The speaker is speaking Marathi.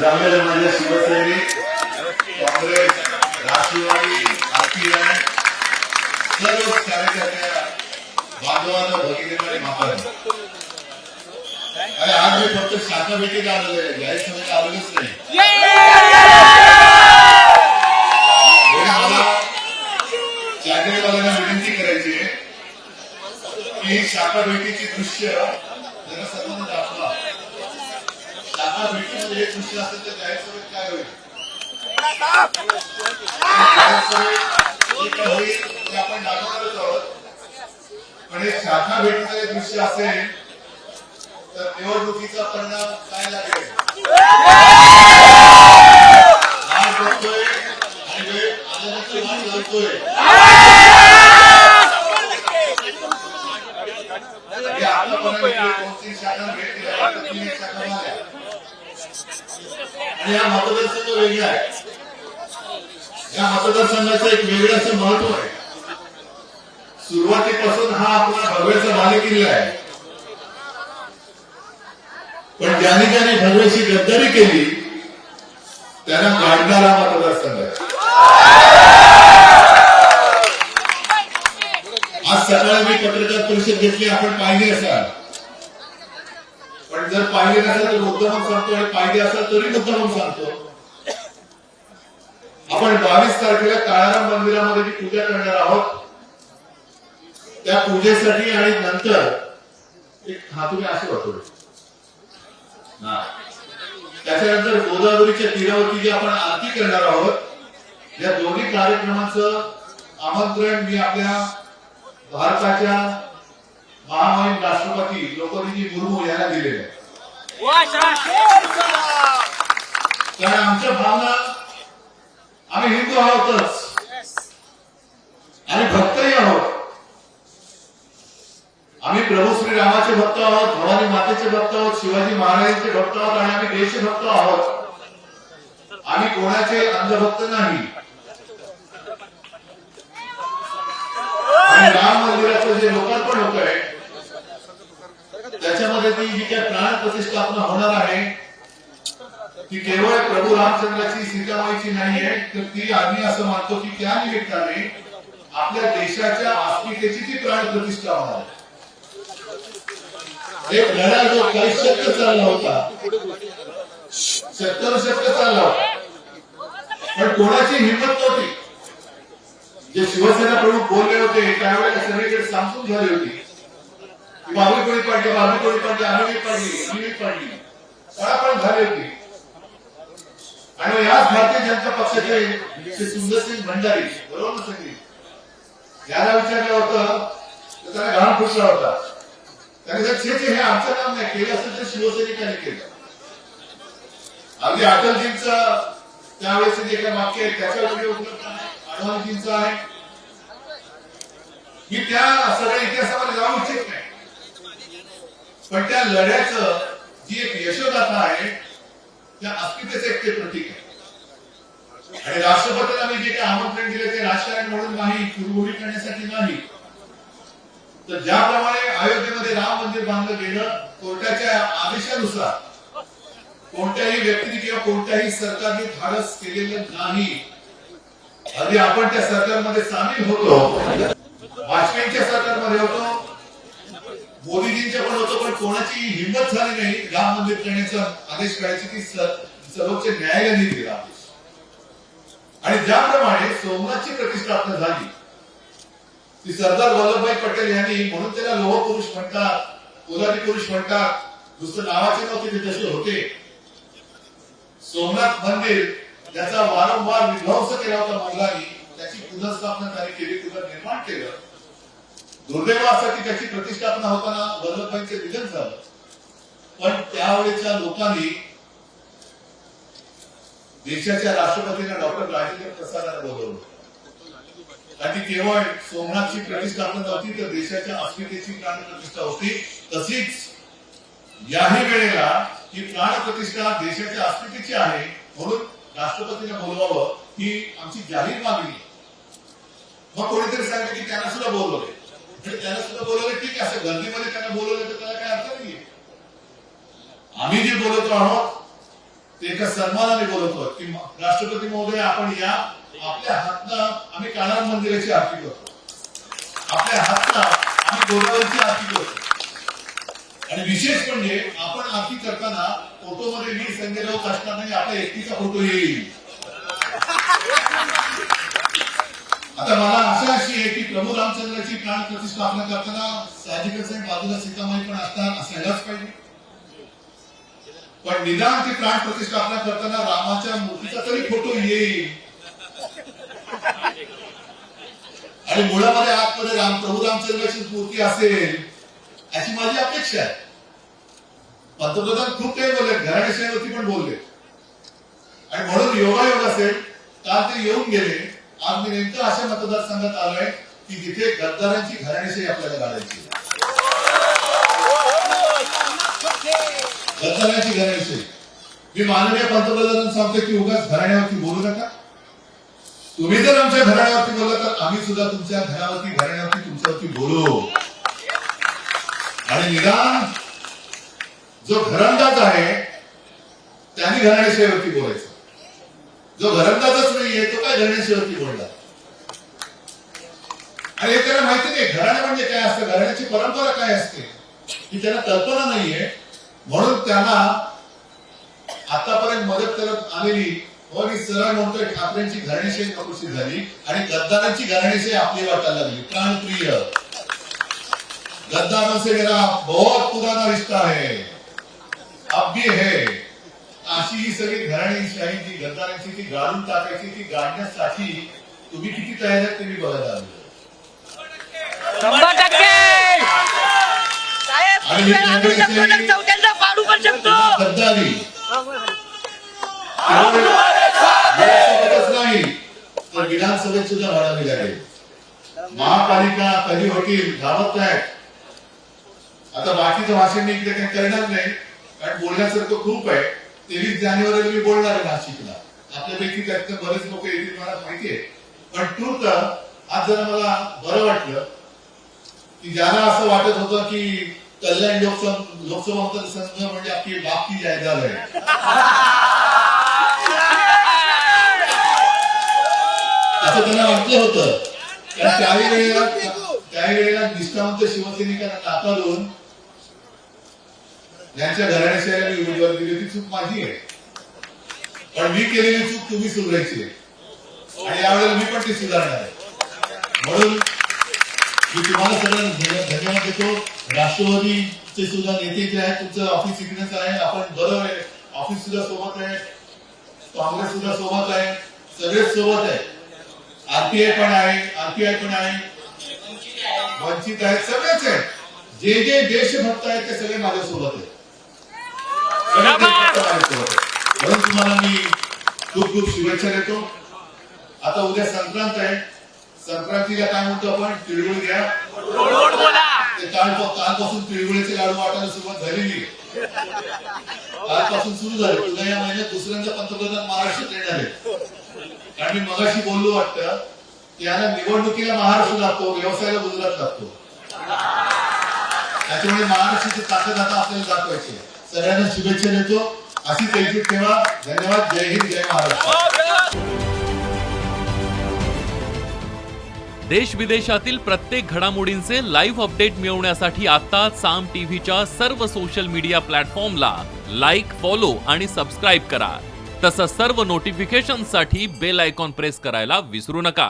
जमलेले म्हणजे शिवसैनिक काँग्रेस राष्ट्रवादी आरपीआय सर्व कार्यकर्त्या बांधवांना भगिनींना आणि मातांना. आणि आज मी फक्त शाखा भेटीला आलेलो आहे. जाहीर सभेला आलेलोच नाही म्हणून मला चॅनलवाल्यांना विनंती करायची आहे की शाखा भेटीची दृश्य जरा सर्वांना दाखवा शाखा दृश्य असेल तर जाहीर सभेत काय होईल? जाहीर सभेत जे काय होईल ते आपण दाखवणारच आहोत. पण हे शाखा भेटीचं हे दृश्य असेल तर निवडणुकीचा परिणाम काय लागेल? आज बघतोय आणि वेळ आल्यानंतर वाट हे आतापर्यंत दोन तीन शाखा भेट दिल्या आता तीन एक शाखा झाल्या आणि हा मतदारसंघ वेगळा आहे या मतदारसंघाचं एक वेगळं असं महत्त्व आहे. सुरुवातीपासून हा आपला भव्याचा बालेकिल्ला आहे. पण ज्याने ज्याने भव्याची गद्दारी केली त्यांना काढणारा मतदारसंघ आहे. आज सकाळी मी पत्रकार परिषद घेतली आपण पाहिली असाल. पण जर पाहिली नसेल तर मुद्दामून सांगतो आणि पाहिजे असाल तरी मुद्दामून सांगतो. आपण बावीस तारखेला काळाराम मंदिरामध्ये जी पूजा करणार आहोत त्या पूजेसाठी आणि नंतर एक हा तुम्ही असे वाटतो. त्याच्यानंतर गोदावरीच्या तीरावरती जी आपण आरती करणार आहोत या दोन्ही कार्यक्रमाचं आमंत्रण मी आपल्या भारताच्या महामहिम राष्ट्रपती द्रौपदी मुर्मू यांना दिलेलं आहे. कारण आमच्या भावना हिंदू आहोतच आणि भक्तही आहोत. आम्ही प्रभू श्री रामाचे भक्त आहोत भवानी मातेचे भक्त आहोत शिवाजी महाराजांचे भक्त आहोत आणि आम्ही देशभक्त आहोत. आम्ही कोणाचे अंधभक्त नाही. राम मंदिराचं जे लोकार्पण होत आहे त्याच्यामध्ये ती जी काय प्राण प्रतिष्ठापना होणार आहे ती केवळ प्रभू रामचंद्राची सीतामाईची नाही आहे तर ती आम्ही असं मानतो की त्या निमित्ताने आपल्या देशाच्या अस्मितेची ती प्राण प्रतिष्ठा होणार एक लढा जो काही शक्य चालला होता सत्तर शक्य चालला होता पण कोणाची हिंमत नव्हती. जे शिवसेना प्रमुख बोलले होते त्यावेळेला सगळीकडे सांगून झाली होती. बाबी कोणी पाडली बाबी कोणी पाडली आम्ही पाडली आम्ही पाडली पळापळ झाली होती. आणि याच भारतीय जनता पक्षाचे श्री सुंदरसिंग भंडारी बरोबर सगळी? याला विचारलं होतं तर त्याला घाण फुटला होता. त्याने हे आमचं काम नाही केलं असेल तर शिवसैनिकांनी केलं. अगदी अटलजींचं त्यावेळेस जे काही वाक्य आहे त्याच्या व्हिडिओ उपलब्ध आहे अडवाणजींचा आहे. मी त्या सगळ्या इतिहासामध्ये जाऊ इच्छित नाही. पण त्या लढ्याचं जी एक यशोगाथा आहे त्या अस्मितेचं एक ते प्रतीक आहे. आणि राष्ट्रपतीला मी जे काही आमंत्रण दिले ते राजकारण म्हणून नाही कुरघोडी करण्यासाठी नाही. तर ज्याप्रमाणे अयोध्येमध्ये राम मंदिर बांधलं गेलं कोर्टाच्या आदेशानुसार कोणत्याही व्यक्तीने किंवा कोणत्याही सरकारने धाडस केलेलं नाही. आधी आपण त्या सरकारमध्ये सामील होतो. वाजपेयींच्या सरकारमध्ये होतो. मोदीजींच्या पण होतं पण कोणाची हिंमत झाली नाही. राम मंदिर करण्याचा आदेश करायची ती सर्वोच्च न्यायालयाने दिला आदेश. आणि ज्याप्रमाणे सोमनाथची प्रतिष्ठापना झाली ती सरदार वल्लभभाई पटेल यांनी म्हणून त्याला लोह पुरुष म्हणतात पोलादी पुरुष म्हणतात नुसतं नावाचे नव्हते ते तसे होते. सोमनाथ मंदिर ज्याचा वारंवार विध्वंस केला होता मोगलांनी त्याची पुनर्स्थापना त्यांनी केली पुनर्निर्माण केलं. दुर्दैव असं की त्याची प्रतिष्ठापना होताना वल्लभभाईंचे निधन झालं. पण त्यावेळेच्या लोकांनी देशाच्या राष्ट्रपतींना डॉक्टर राजेंद्र प्रसादांना बोलवलं. आणि केवळ सोमनाथची प्रतिष्ठापना नव्हती तर देशाच्या अस्मितेची प्राण प्रतिष्ठा होती. तशीच याही वेळेला ही प्राण प्रतिष्ठा देशाच्या अस्मितेची आहे म्हणून राष्ट्रपतींना बोलवावं ही आमची जाहीर मागणी मग कोणीतरी सांगितलं की त्यांना सुद्धा बोलवले त्याला त्यांना सुद्धा बोलवलं ठीक आहे असं गर्दीमध्ये त्यांना बोलवलं तर त्याला काही अर्थ नाहीये. आम्ही जे बोलतो आहोत ते एका सन्मानाने बोलतो की राष्ट्रपती महोदय आपण या आपल्या हातनं आम्ही कानार मंदिराची आरती करतो. आपल्या हातनं आम्ही गोदावरीची आरती करतो. आणि विशेष म्हणजे आपण आरती करताना फोटोमध्ये मी संजय राऊत असणार नाही आपल्या एकटीचा फोटो येईल. आता मला आशा अशी आहे की प्रभू रामचंद्राची प्राण प्रतिष्ठापना करताना साहजिकच आहे बाजूला सीतामाई पण असणार असायलाच पाहिजे. पण निदान ती प्राण प्रतिष्ठापना करताना रामाच्या मूर्तीचा तरी फोटो येईल. आणि मुळामध्ये आतमध्ये राम प्रभू रामचंद्राची मूर्ती असेल अशी माझी अपेक्षा आहे. पंतप्रधान खूप काही बोलले घराण्याशाहीवरती पण बोलले. आणि म्हणून योगायोग असेल काल ते येऊन गेले. आज मी नेमकं अशा मतदारसंघात आलोय की जिथे गद्दारांची घराण्याशाही आपल्याला घालायची गद्दारांची घराण्याशाही मी माननीय पंतप्रधानांना सांगतो की उगाच घराण्यावरती बोलू नका. तुम्ही जर आमच्या घराण्यावरती बोलला तर आम्ही सुद्धा तुमच्या घरावरती घराण्यावरती तुमच्यावरती बोलू. आणि निदान जो घरंदाज आहे त्यांनी घराण्याशाहीवरती बोलायचं. जो घरंदाजच नाहीये तो काय घराण्याशिवायवरती बोलला आणि हे त्याला माहिती नाही घराणं म्हणजे काय असतं? घराण्याची परंपरा काय असते? ही त्याला कल्पना नाहीये. म्हणून त्यांना आतापर्यंत मदत करत आलेली मी सरळ म्हणतोय ठाकरेंची घराणेशाही नकोशी झाली आणि गद्दारांची घराणेशाही आपली वाटायला लागली. प्राणप्रिय. गद्दारों से मेरा बहुत पुराना रिश्ता है अब भी है. अशी ही सगळी घराणेशाही जी गद्दारांची ती गाडून टाकायची ती गाडण्यासाठी तुम्ही किती तयार आहेत ते मी बघायला आलो. पण गद्दारी. नाही तर विधानसभेत सुद्धा वाढावी लागेल महापालिका कधी होतील गावात आहेत आता बाकीचं भाषण मी इकडे काही करणार नाही कारण बोलण्यासारखं खूप आहे. तेवीस जानेवारीला मी बोलणार आहे नाशिकला. आपल्यापैकी त्यातनं बरेच लोक येतील मला माहितीये. पण ट्रूथ आज जरा मला बरं वाटलं की ज्यांना असं वाटत होतं की कल्याण लोकसभा लोकसभा मतदारसंघ म्हणजे आपली बापकी जायदाद आहे. असं त्यांना वाटलं होतं. कारण त्याही वेळेला त्याही वेळेला निष्ठावंत शिवसैनिकांना नाकारून ज्यांच्या घराण्याशाहीला मी उमेदवार दिली ती चूक माझी आहे. पण मी केलेली चूक तुम्ही सुधारायची आहे. आणि यावेळेला मी पण ती सुधारणार आहे. म्हणून मी तुम्हाला सगळ्यांना धन्यवाद देतो. राष्ट्रवादीचे सुद्धा नेते जे आहेत तुमचं ऑफिस इकडेच आहे. आपण बरं आहे. ऑफिस सुद्धा सोबत आहे. काँग्रेस सुद्धा सोबत आहे. सगळेच सोबत आहे. आरपीआय पण आहे. आरपीआय पण आहे. वंचित आहेत. सगळेच आहेत. जे जे देशभक्त आहेत ते सगळे माझ्यासोबत आहेत सगळे देशभक्त माझ्यासोबत आहेत. म्हणून तुम्हाला मी खूप खूप शुभेच्छा देतो. आता उद्या संक्रांत आहे. संक्रांतीला काय म्हणतो आपण? तिळगुळ घ्या. कालपासून तिळगुळीचे लाडू वाटायला सुरुवात झालेली कालपासून सुरू झाले. उद्या या महिन्यात दुसऱ्यांदा पंतप्रधान महाराष्ट्रात येणार आहे मी मगाशी बोललो वाटतं याला निवडणुकीला महाराष्ट्र लागतो व्यवसायाला गुजरात लागतो. त्याच्यामुळे महाराष्ट्राची ताकद आता आपल्याला दाखवायची आहे. सगळ्यांना शुभेच्छा देतो. अशी त्यांची ठेवा. धन्यवाद. जय हिंद जय महाराष्ट्र. देश विदेशातील प्रत्येक घडामोडींचे लाईव्ह अपडेट मिळवण्यासाठी आता साम टीव्हीच्या सर्व सोशल मीडिया प्लॅटफॉर्मला लाईक फॉलो आणि सबस्क्राईब करा. तसंच सर्व नोटिफिकेशनसाठी बेल आयकॉन प्रेस करायला विसरू नका.